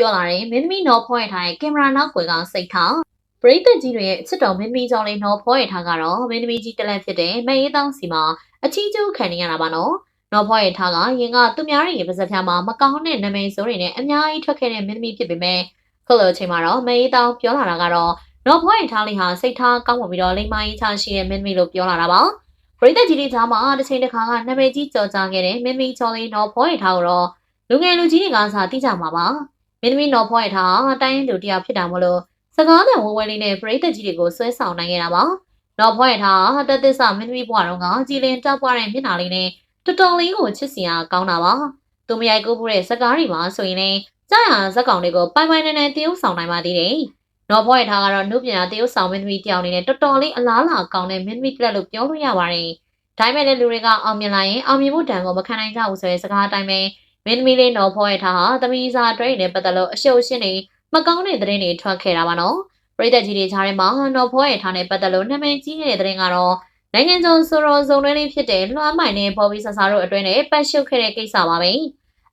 ပြောလာတဲ့မင်းသမီးနော်ဖောရထားတဲ့ကင်မရာနောက်ကွယ်ကစိတ်ထားပရိသတ်ကြီးတွေရဲ့အချစ်တော်မင်းသမီးကြောင့်လေးနော်ဖောရထားကတော့မင်းသမီးကြီးတလက်ဖြစ်တဲ့မအေးတောင်းစီမှာအချီးကျိုးခံနေရတာပါနော်နော်ဖောရထားကရင်ကသူများရဲ့ပါဇက်ဖြားမှာမကောင်းတဲ့နာမည်ဆိုးတွေနဲ့အများကြီးထွက်ခဲ့တဲ့မင်းသမီးဖြစ်ပေမဲ့ခုလိုအချိန်မှာတော့မအေးတောင်းပြောလာတာကတော့နော်ဖောရထားလေးဟာစိတ်ထားကောင်းမွန်ပြီးတော့လိမ္မာရေးချရှိတဲ့မင်းသမီးလို့ပြောလာတာပါပရိသတ်ကြီးတွေကြားမှာတစ်ချိန်တစ်ခါကနာမည်ကြီးကြော်ကြားခဲ့တဲ့မင်းသမီးချော်လေးနော်ဖောရထားကိုတော့လူငယ်လူကြီးတွေကစားသိကြမှာပါ မင်းသမီးနော်ဖွားရထားတိုင်းရင်းသူတယောက်ဖြစ်တာမို့လို့စကားတန်ဝဲဝဲလေးနဲ့ပရိသတ်ကြီးတွေကိုဆွဲဆောင်နိုင်ခဲ့တာပါနော်ဖွားရထားတသက်သမင်းသမီးဘွားတော်ကကြည်လင်တောက်ပွားတဲ့မျက်နှာလေးနဲ့တော်တော်လေးကိုချစ်စရာကောင်းတာပါသူမရိုက်ကူးဖို့တဲ့စကားတွေမှာဆိုရင်လည်းကြာရဇက်ကောင်တွေကိုပိုင်ပိုင်နဲ့နဲ့တရုပ်ဆောင်နိုင်ပါသေးတယ်နော်ဖွားရထားကတော့နှုတ်ပြန်တရုပ်ဆောင်မင်းသမီးတယောက်အနေနဲ့တော်တော်လေးအလားလာကောင်းတဲ့မင်းသမီးတစ်လက်လို့ပြောလို့ရပါတယ်ဒါပေမဲ့လည်းလူတွေကအောင်မြင်လာရင်အောင်မြင်မှုတန်ကိုမခံနိုင်ကြဘူးဆိုတဲ့စကားအတိုင်းပဲ မင်းသမီးလေးနော်ဖောရထားဟာသမီးစားတွဲနဲ့ပတ်သက်လို့အရှုပ်ရှင်းနေမကောင်းတဲ့သတင်းတွေထွက်ခဲ့တာပါနော်ပရိသတ်ကြီးတွေကြားထဲမှာနော်ဖောရထားနဲ့ပတ်သက်လို့နာမည်ကြီးနေတဲ့သတင်းကတော့နိုင်ငံကျော်ဆိုတော်စုံတွဲလေးဖြစ်တဲ့လွှမ်းမိုင်နဲ့ဘော်ဘီဆာဆာတို့အတွင်းနဲ့ပတ်ရှုပ်ခဲ့တဲ့ကိစ္စပါပဲ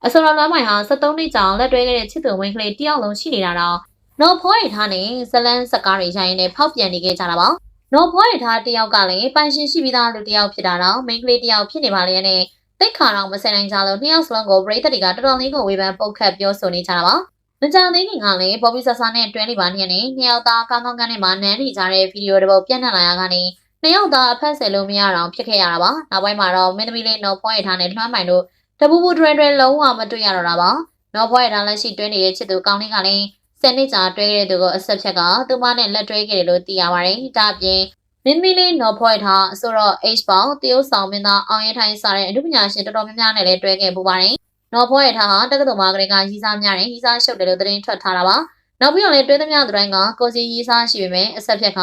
အဆိုတော်လွှမ်းမိုင်ဟာ73နှစ်ကြာလက်တွဲခဲ့တဲ့ချစ်သူဝင်းကလေးတယောက်လုံးရှိနေတာတော့နော်ဖောရထားနဲ့ဇလန်းစကားတွေရိုင်းနေဖောက်ပြန်နေခဲ့ကြတာပါနော်ဖောရထားတယောက်ကလည်းပိုင်ရှင်ရှိပြီးသားလူတယောက်ဖြစ်တာတော့မိန်းကလေးတယောက်ဖြစ်နေပါလေနဲ့ တိတ်ခါတော့မစင်နိုင်ကြလို့နှစ်ယောက်စလုံးကိုပရိသတ်တွေကတော်တော်လေးကိုဝေဖန်ပုတ်ခတ်ပြောဆိုနေကြတာပါ။မကြသေးခင်ကလည်းဘော်ဘီဆာဆာနဲ့တွဲနေပါနေနဲ့နှစ်ယောက်သားကောင်းကောင်းကန်းနဲ့မှနန်းနေကြတဲ့ဗီဒီယိုတစ်ပုဒ်ပြန့်နှံ့လာရကနေနှစ်ယောက်သားအဖက်ဆယ်လို့မရတော့ဖြစ်ခဲ့ရတာပါ။နောက်ပိုင်းမှာတော့မင်းသမီးလေးနော်ဖွားရထားနဲ့ထွမ်းမိုင်တို့တပူပူတွဲတွဲလုံးဝမတွေ့ရတော့တာပါ။နော်ဖွားရထားလက်ရှိတွဲနေတဲ့ချစ်သူကောင်းလေးကလည်းဆယ်နှစ်ကြာတွဲခဲ့တဲ့သူကိုအဆက်ဖြက်ကသူမနဲ့လက်တွဲခဲ့တယ်လို့သိရပါတယ်။ဒါအပြင် မင်းမီလေးနော်ဖွဲ့ထားဆိုတော့ H ပေါင်းတရုတ်ဆောင်မင်းသားအောင်ရဲထိုင်းစားတဲ့အမှုပညာရှင်တော်တော်များများနဲ့လည်းတွဲခဲ့ပူပါတယ်။နော်ဖွဲ့ထားဟာတက္ကသိုလ်မှာကလေးကရီးစားများနဲ့ရီးစားရှုပ်တယ်လို့သတင်းထွက်ထားတာပါ။နောက်ပြီးတော့လည်းတွဲသမျှသူတိုင်းကကိုစီရီးစားရှိပေမဲ့အဆက်ဖြက်က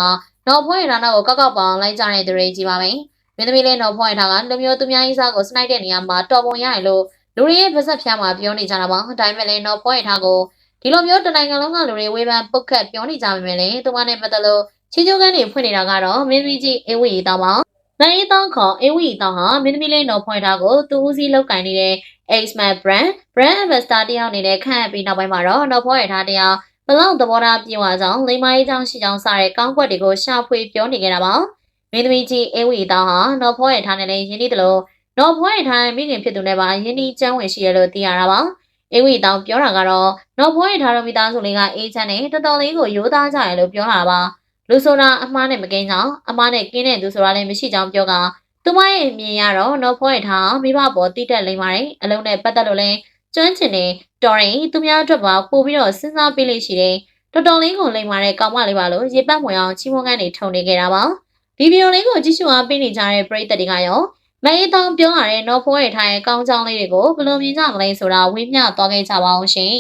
နော်ဖွဲ့ထားတော့ကိုကောက်ကောက်ပေါင်းလိုက်ကြတဲ့သူတွေကြီးပါပဲ။မင်းသမီးလေးနော်ဖွဲ့ထားကလူမျိုးသူများရီးစားကိုစနိုက်တဲ့နေရာမှာတော်ပုံရတယ်လို့လူတွေရဲ့ပါဇက်ဖျားမှာပြောနေကြတာပါ။ဒါပေမဲ့လည်းနော်ဖွဲ့ထားကိုဒီလိုမျိုးတနိုင်ငံလုံးကလူတွေဝေဖန်ပုတ်ခတ်ပြောနေကြပါမယ်လေ။သူမနဲ့ပတ်သက်လို့ ချီချိုးကန်းတွေဖွင့်နေတာကတော့မင်းသမီးကြီးအင်းဝီတောင်းပါနိုင်ရီတောင်းခေါ်အင်းဝီတောင်းဟာမင်းသမီးလေးနော်ဖွင့်ထားကိုသူဦးစီးလောက်ကင်နေတဲ့ X-Man brand brand ambassador တယောက်အနေနဲ့ခန့်အပ်ပြီးနောက်ပိုင်းမှာတော့နော်ဖွင့်ရထားတရားဘလောက်သဘောထားပြေဝကြောင်းလိမ္မာရေးကြောင်းရှိကြောင်းစတဲ့ကောင်းကွက်တွေကိုရှာဖွေပြောနေကြတာပါမင်းသမီးကြီးအင်းဝီတောင်းဟာနော်ဖွင့်ရထားနဲ့လည်းယင်းဒီတလို့နော်ဖွင့်ရထားမိခင်ဖြစ်သူနဲ့ပါယင်းဒီကျန်းဝင်ရှိရလို့သိရတာပါအင်းဝီတောင်းပြောတာကတော့နော်ဖွင့်ရထားတော့မိသားစုလေးကအေးချမ်းနဲ့တော်တော်လေးကိုရိုးသားကြရလို့ပြောတာပါ လူဆိုတာအမားနဲ့မကင်းကြောင်အမားနဲ့ကင်းတဲ့သူဆိုတာလည်းမရှိကြောင်ပြောကသူမရဲ့အမြင်ရတော့နော်ဖွဲထားမိဘပေါ်တိတက်လိမ့်ပါတယ်အလုံးနဲ့ပတ်သက်လို့လဲကျွမ်းကျင်နေတော်ရင်သူများအတွက်ပါပို့ပြီးတော့စဉ်းစားပေးလိမ့်ရှိတယ်တော်တော်လေးကိုလိမ့်ပါတဲ့ကောင်းမလေးပါလို့ရေပတ်မွေအောင်ချီးမွမ်းကန်းနေထုံနေခဲ့တာပါဒီဗီဒီယိုလေးကိုကြည့်ရှုအားပေးနေကြတဲ့ပရိသတ်တွေကရောမအေးတောင်ပြောလာတဲ့နော်ဖိုးရထားရဲ့ကောင်းကြောင်းလေးတွေကိုဘယ်လိုမြင်ကြမလဲဆိုတာဝေမျှသွားခဲ့ကြပါအောင်ရှင်